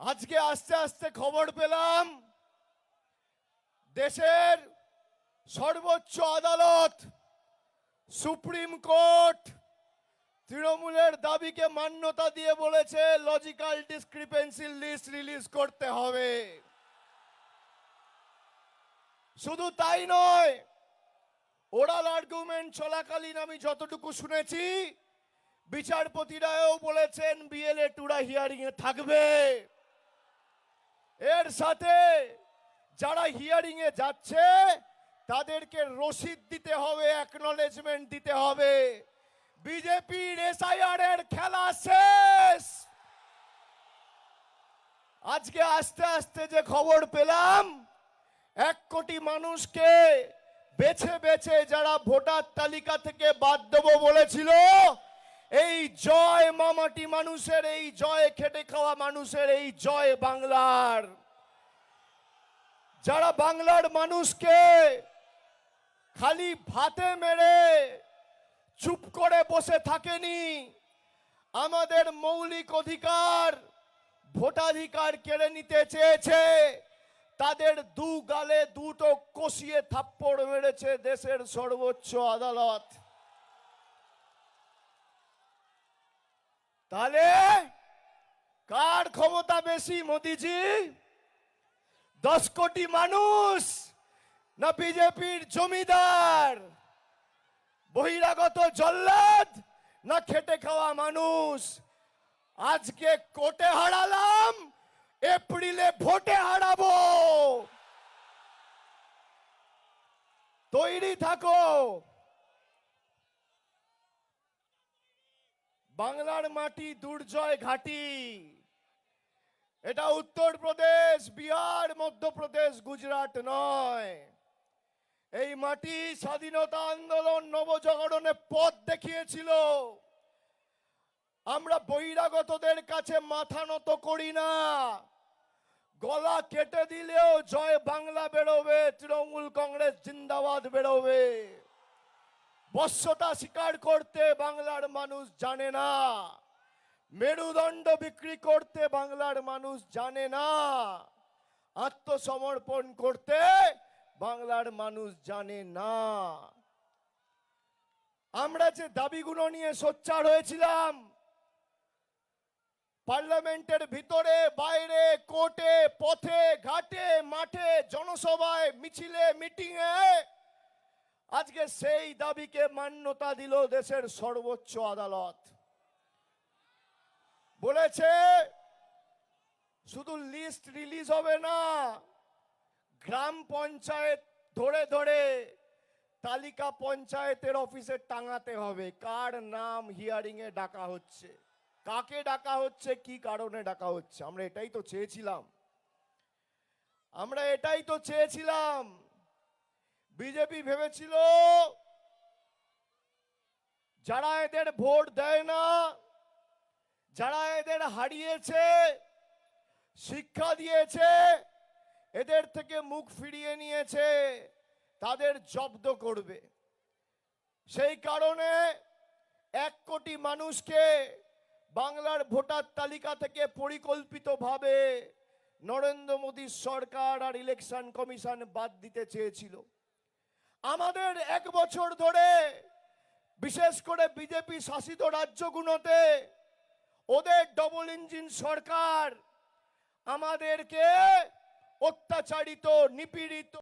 আজকে আস্তে আস্তে খবর পেলাম, দেশের সর্বোচ্চ আদালত, সুপ্রিম কোর্ট তৃণমূলের দাবিকে মান্যতা দিয়ে বলেছে লজিক্যাল ডিসক্রিপেন্সি লিস্ট রিলিজ করতে হবে। শুধু তাই নয় ওরাল আর্গুমেন্ট চলাকালীন আমি যতটুকু শুনেছি, বিচারপতিরাও বলেছেন বিএলএ টুরা হিয়ারিং এ থাকবে। সাথে যারা হিয়ারিং এ যাচ্ছে, তাদেরকে রসিদ দিতে হবে অ্যাকনলেজমেন্ট দিতে হবে। বিজেপির এসআইআর এর খেলা শেষ। আজকে আস্তে আস্তে যে খবর পেলাম, এক কোটি মানুষকে বেছে বেছে যারা ভোটার তালিকা থেকে বাদ দেবো বলেছিল, এই জয় মামাটি মানুষের, এই জয় খেটে খাওয়া মানুষের, এই জয় বাংলার। যারা বাংলার মানুষকে খালি ভাতে মেরে চুপ করে বসে থাকেনি, আমাদের মৌলিক অধিকার ভোটাধিকার কেড়ে নিতে চেয়েছে, তাদের দু গালে দুটো কষিয়ে থাপ্পড় মেরেছে দেশের সর্বোচ্চ আদালত। তাহলে কার ক্ষমতা বেশি মোদিজি? দশ কোটি মানুষ না বিজেপির জমিদার? বহিরাগত জল্লাদ না খেটে খাওয়া মানুষ? আজকে কোটে হারালাম, এপ্রিলে ভোটে হারাবো। তৈরি থাকো। বাংলার মাটি দুর্জয় ঘাটি। এটা উত্তরপ্রদেশ, বিহার মধ্যপ্রদেশ গুজরাট নয়। এই মাটি স্বাধীনতা আন্দোলন নবজাগরণে পথ দেখিয়েছিল। আমরা বহিরাগতদের কাছে মাথা নত করি না। গলা কেটে দিলেও জয় বাংলা বেরোবে, তৃণমূল কংগ্রেস জিন্দাবাদ বেরোবে। বস্যতা স্বীকার করতে বাংলার মানুষ জানে না। মেরুদণ্ড বিক্রি করতে বাংলার মানুষ জানে না। আত্মসমর্পণ করতে বাংলার মানুষ জানে না। আমরা যে দাবিগুলো নিয়ে সোচ্চার হয়েছিলাম, পার্লামেন্টের ভিতরে, বাইরে, কোর্টে, পথে, ঘাটে, মাঠে, জনসভায়, মিছিলে, মিটিংয়ে, আজকে সেই দাবিকে মান্যতা দিল দেশের সর্বোচ্চ আদালত। বলেছে শুধু লিস্ট রিলিজ হবে না, গ্রাম পঞ্চায়েত ধরে ধরে, তালিকা পঞ্চায়েতের অফিসে টাঙাতে হবে। কার নাম হিয়ারিং এ ডাকা হচ্ছে? কাকে ডাকা হচ্ছে? কি কারণে ডাকা হচ্ছে? আমরা এটাই তো চেয়েছিলাম। আমরা এটাই তো চেয়েছিলাম। বিজেপি ভেবেছিল, যারা এদের ভোট দেয় না, যারা এদের হারিয়েছে শিক্ষা দিয়েছে, এদের থেকে মুখ ফিরিয়ে নিয়েছে, তাদের জব্দ করবে। সেই কারণে এক কোটি মানুষকে বাংলার ভোটার তালিকা থেকে পরিকল্পিতভাবে নরেন্দ্র মোদীর সরকার আর ইলেকশন কমিশন বাদ দিতে চেয়েছিল। আমাদের এক বছর ধরে বিশেষ করে বিজেপি শাসিত রাজ্যগুলোতে ওদের ডবল ইঞ্জিন সরকার আমাদেরকে অত্যাচারিত নিপীড়িত